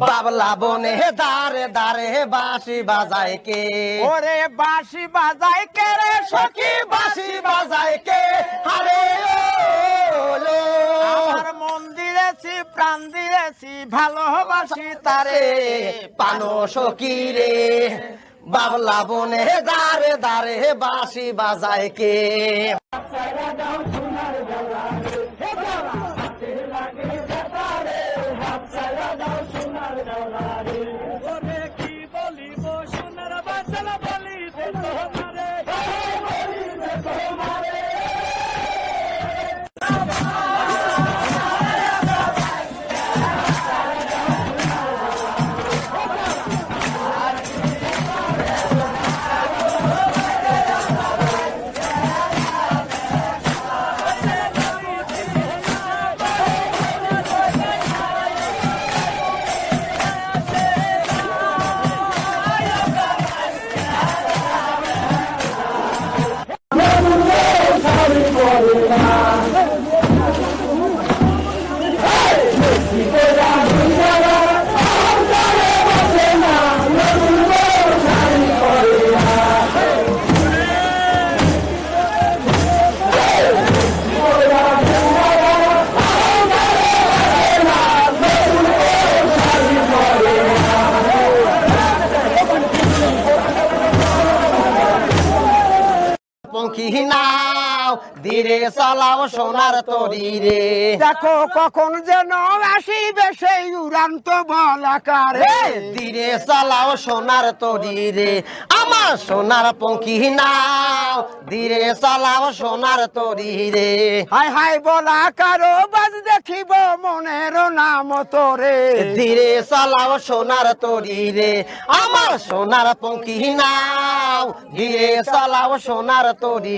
বাবলা বনে দারে দারে বাঁশি বাজায় কে? ওরে বাঁশি বাজায় কে রে সখী? বাঁশি বাজায় কে? আরে আমার মন দিয়েছি প্রাণ দিয়েছি ভালোবাসি তারে। পানো সখী রে। বাবলা বনে দারে দারে বাঁশি বাজায় কে? পঙ্খী নাও ধীরে চালাও সোনার তরি রে দেখো কখন যেন আসিবে সেই উড়ান্ত বলাকারে ধীরে চালাও সোনার তরি রে আমার সোনার পঙ্খী নাও ধীরে চালাও সোনার তরি রে হাই হাই বলা কারও বাজ দেখিব মনের নাম তোরে। ধীরে চালাও সোনার তরি রে আমার সোনার পঙ্খী নাও ধীরে চালাও সোনার তরি